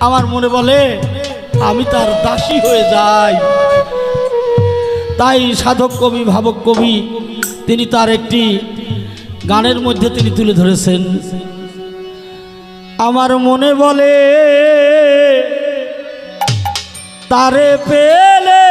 আমার মনে বলে, আমি তার দাসী হয়ে যাই। তাই সাধক কবি, ভাবক কবি, তিনি তার একটি গানের মধ্যে তিনি তুলে ধরেছেন। আমার মনে বলে, তারে পেলে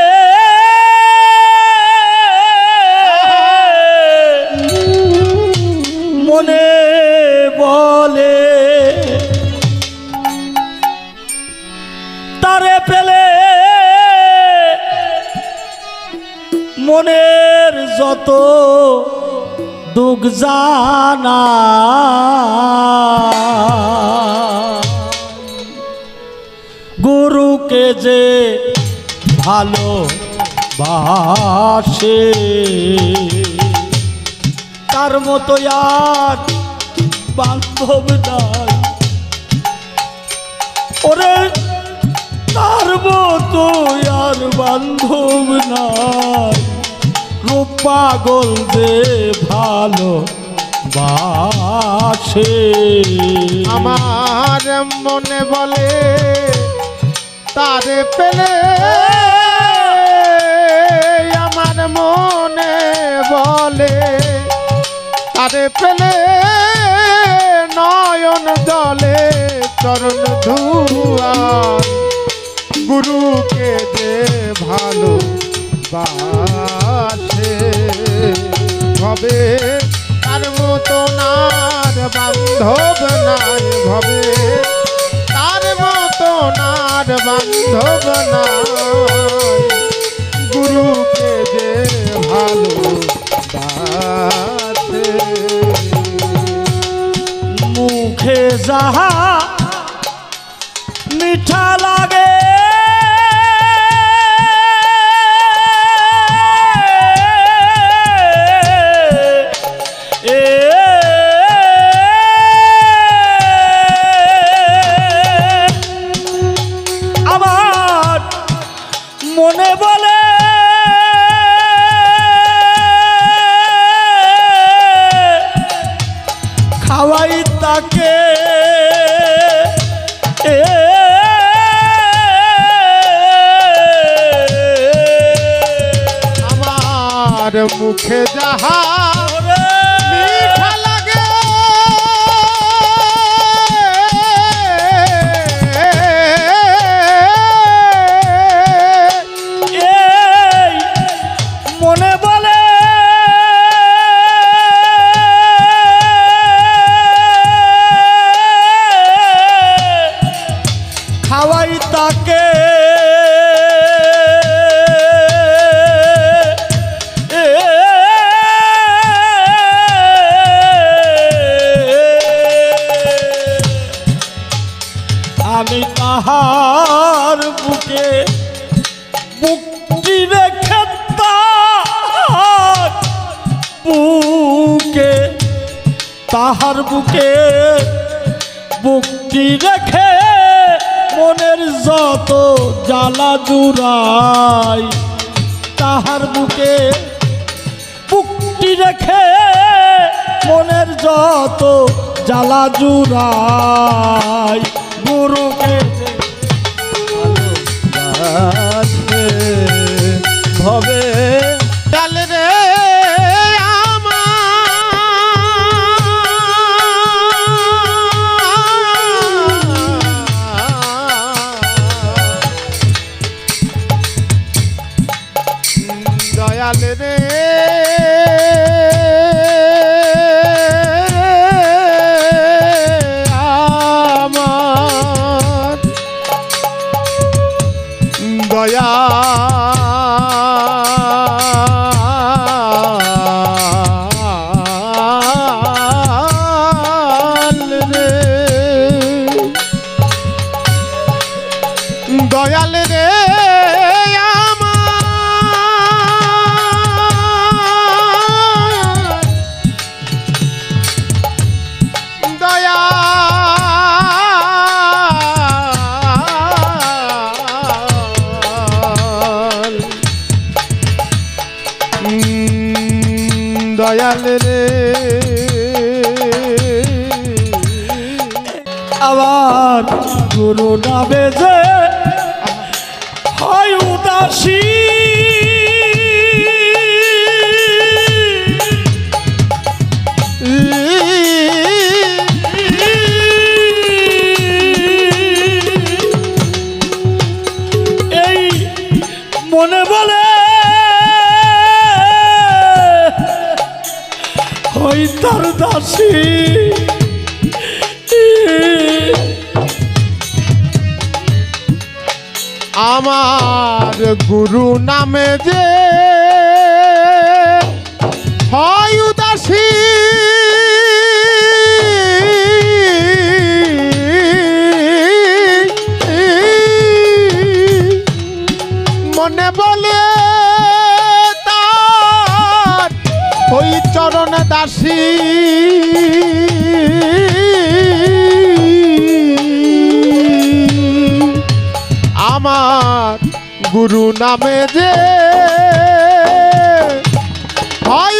ভালো বাসে। তার মতো আর বান্ধব নাই। ওরে, তার মতো আর বান্ধব নাই। রূপ পাগল যে ভালো বাসে। আমার মনে বলে তারে পেলে আমার মনে বলে। তারে পেলে নয়ন জলে চরণ ধুয়া। গুরুকে যে ভালো বাসে ভবে তার মতো নার বান্ধব নাই, ভবে নার বান্ধব নাই। গুরুকে যে ভালো মুখে যাহা আমার মুখে যাহা রেখে বুকে, তাহার বুকে মুক্তি রেখে মনের যত জ্বালা জুড়াই, তাহার বুকে মুক্তি রেখে মনের যত জ্বালা জুড়াই। দয়াল আবার গুরু নামে হয় উদাসী। হই তার দাসী। আমার গুরু নামে যে হয় উদাসী। মনে বলে ওই চরণ দাসী। আমার গুরু নামে যে হয়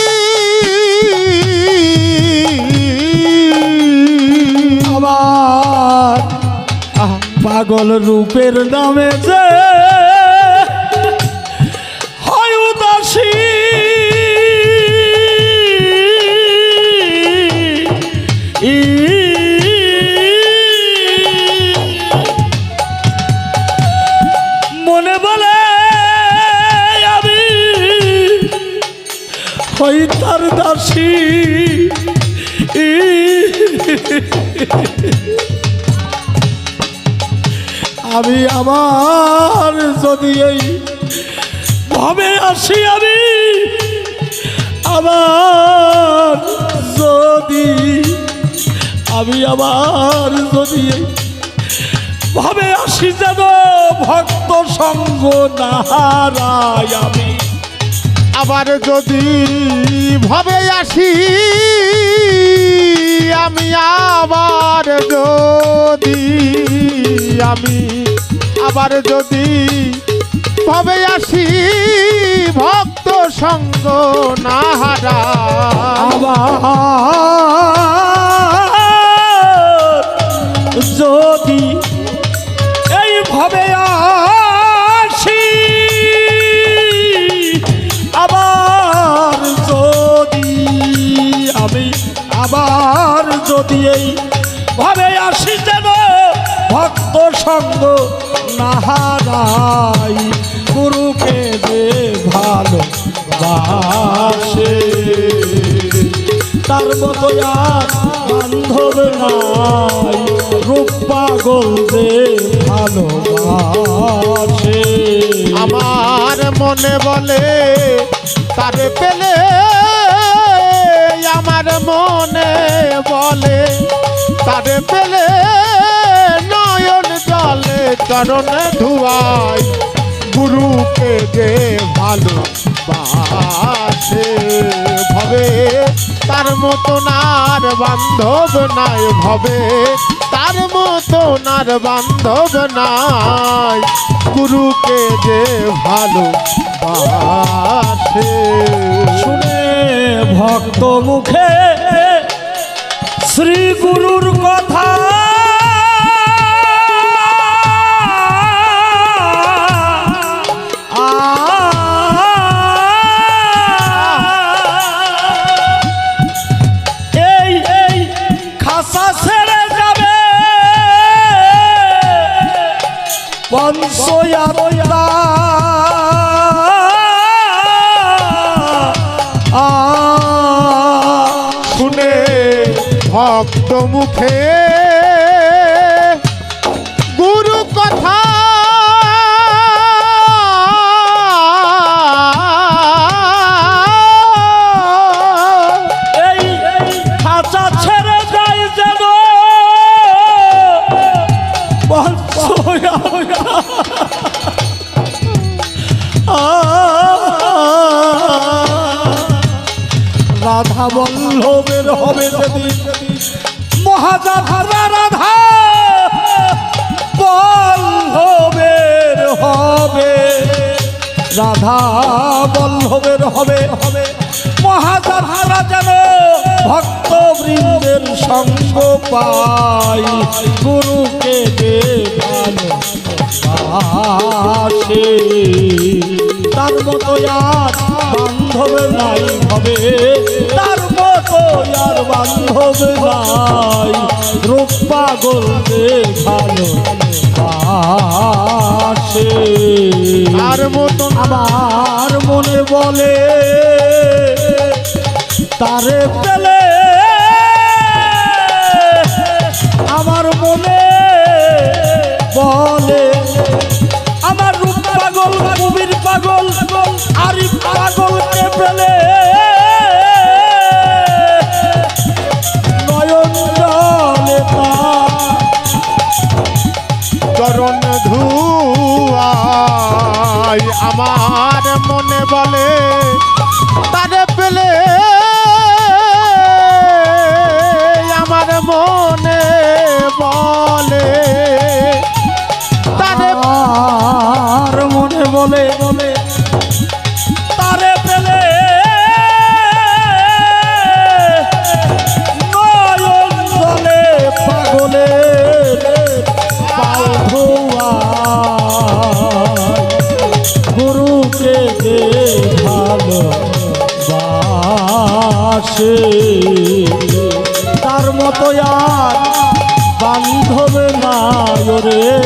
পাগল রূপের নামে যে হয় উদাসী। মনে বলে আমি তার দাসী। আমি আমার যদি এই ভাবে আসি আমি, আমার যদি, আমি আমার যদি এই ভাবে আসি যেন ভক্ত সঙ্গ না হারাই আমি। আবার যদি ভাবে আসি আমি, আবার যদি আমি আবার যদি ভাবে আসি ভক্ত সঙ্গ না হারা। যদি এইভাবে আসি, আবার যদি আমি, আবার যদি এই ভাবে আসি যেন ভক্ত সঙ্গ না হারাই গুরুকে যে ভালো বাসে। তার মতো বান্ধব নাই, রূপ পাগল যে ভালোবাসে আমার মনে বলে, তারে পেলে আমার মনে বলে, তারে পেলে চরণে ধুয়াই গুরুকে যে ভালো ভবে, তার মতন আর বান্ধব নাই, ভবে, তার মতন আর বান্ধব নাই। গুরুকে যে ভালো শুনে ভক্ত মুখে শ্রী গুরুর কথা বংশয়াতা শুনে ভক্ত মুখে রাধা বল্লভের হবে হবে। মহাজাধারা যেন ভক্ত বৃন্দের সঙ্গ পাই গুরুকে ভালোবাসে তার মতো আর বান্ধব নাই হবে তার মতো আর বান্ধব নাই। রূপ পাগল যে ভালো বাসে আর মতন, আমার মনে বলে, তারে পেলে আমার মনে বলে, আমার রূপ পাগল কবির পাগল, আরিফ পাগলকে পেলে বলে বলে তারে পেলে নয়ন পাগলে গুরুকে বাসে তার মতো আর বান্ধব নাই রে।